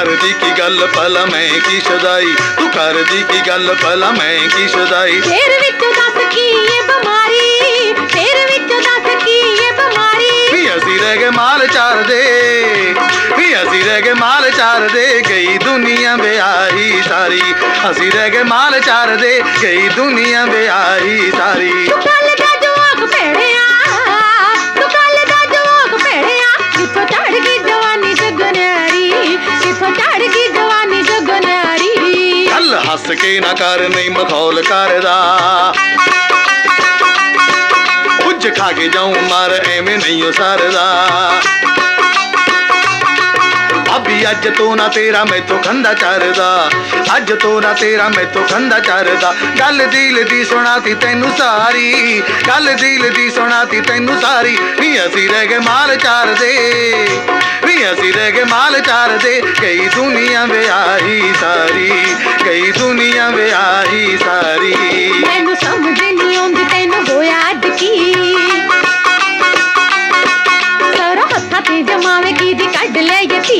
कर दी की गल पल मैं की सदाई तू कर दी की गल पल मैं की सदाई फिर विच दस की ये बीमारी फिर विच दस की ये बीमारी। भी असी रह गए माल चार दे भी असी रह गए माल चार दे गई दुनिया बे आई सारी। असी रह गए माल चार दे गई दुनिया बे आई सारी। तू ਹੱਸ ਕੇ ਨਾ ਕਰ, ਨਹੀਂ ਮਖੌਲ ਕਰਦਾ। ਉੱਜ ਖਾ ਕੇ ਜਾਉਂ, ਮਾਰ ਐਵੇਂ ਨਹੀਂ ਓ ਸਰਦਾ ਅਭੀ ਅੱਜ ਤੋਂ ਨਾ ਤੇਰਾ ਮੈਥੋਂ ਖੰਦਾ ਚਰਦਾ। ਅੱਜ ਤੋਂ ਨਾ ਤੇਰਾ ਮੈਥੋਂ ਖੰਦਾ ਚਰਦਾ। ਗੱਲ ਦਿਲ ਦੀ ਸੁਣਾਤੀ ਤੈਨੂੰ ਸਾਰੀ। ਗੱਲ ਦਿਲ ਦੀ ਸੁਣਾਤੀ ਤੈਨੂੰ ਸਾਰੀ। ਵੀ ਅਸੀਂ ਰਹਿ ਗਏ ਮਾਲ ਚਾਰਦੇ। ਵੀ ਅਸੀਂ ਰਹਿ ਗਏ ਮਾਲ ਚਾਰਦੇ। ਕਈ ਦੁਨੀਆ ਵਿਆਹੀ ਸਾਰੀ। ਕਈ ਦੁਨੀਆ ਵਿਆਹੀ ਸਾਰੀ ਮੈਨੂੰ ਸਮਝ ਨਹੀਂ ਆਉਂਦੀ ਤੈਨੂੰ ਹੋਇਆ ਅੱਜ ਕੀ ਸਾਰਾ ਹੱਥਾਂ ਤੇ ਜਮਾਵੇ ਕੀ ਦੀ ਕੱਢ ਲੈ ਯਤੀ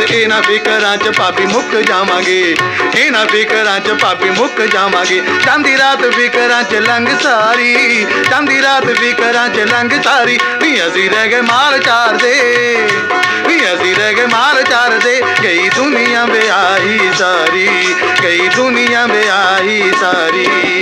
ਹੱਸ ਇਹਨਾਂ ਫਿਕਰਾਂ ਚ ਪਾਪੀ ਮੁੱਕ ਜਾਵਾਂਗੇ। ਇਹਨਾਂ ਫਿਕਰਾਂ ਚ ਪਾਪੀ ਮੁੱਕ ਜਾਵਾਂਗੇ। ਚਾਂਦੀ ਰਾਤ ਫਿਕਰਾਂ ਚ ਲੰਘ ਸਾਰੀ ਚਾਂਦੀ ਰਾਤ ਫਿਕਰਾਂ ਚ ਲੰਘ ਸਾਰੀ। ਵੀ ਅਸੀਂ ਰਹਿ ਗਏ ਮਾਲ ਚਾਰਦੇ ਵੀ ਅਸੀਂ ਰਹਿ ਗਏ ਮਾਲ ਚਾਰਦੇ ਗਈ ਦੁਨੀਆ ਵਿਆਹੀ ਸਾਰੀ, ਗਈ ਦੁਨੀਆ ਵਿਆਹੀ ਸਾਰੀ।